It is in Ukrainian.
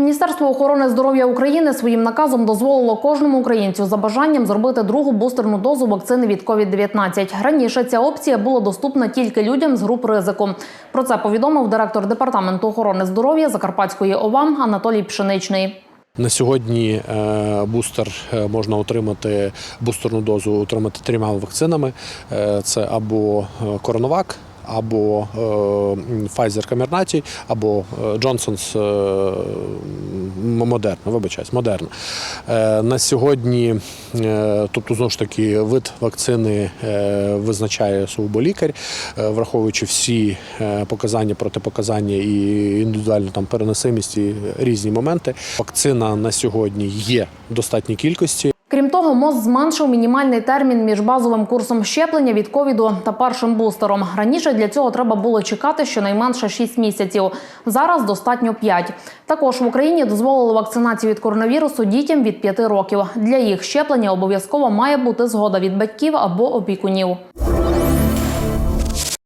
Міністерство охорони здоров'я України своїм наказом дозволило кожному українцю за бажанням зробити другу бустерну дозу вакцини від COVID-19. Раніше ця опція була доступна тільки людям з груп ризику. Про це повідомив директор департаменту охорони здоров'я Закарпатської ОВА Анатолій Пшеничний. На сьогодні е, бустер е, можна отримати бустерну дозу отримати трьома вакцинами: Е, це або Коронавак, або е, Pfizer Comirnaty, або е, Johnson's е, Moderna, вибачаюсь. Е, На сьогодні, тобто знову ж таки, вид вакцини визначає сугубо враховуючи всі показання, протипоказання і індивідуальну там переносимість і різні моменти. Вакцина на сьогодні є в достатній кількості. Крім того, МОЗ зменшив мінімальний термін між базовим курсом щеплення від ковіду та першим бустером. Раніше для цього треба було чекати щонайменше 6 місяців. Зараз достатньо 5. Також в Україні дозволили вакцинацію від коронавірусу дітям від 5 років. Для їх щеплення обов'язково має бути згода від батьків або опікунів.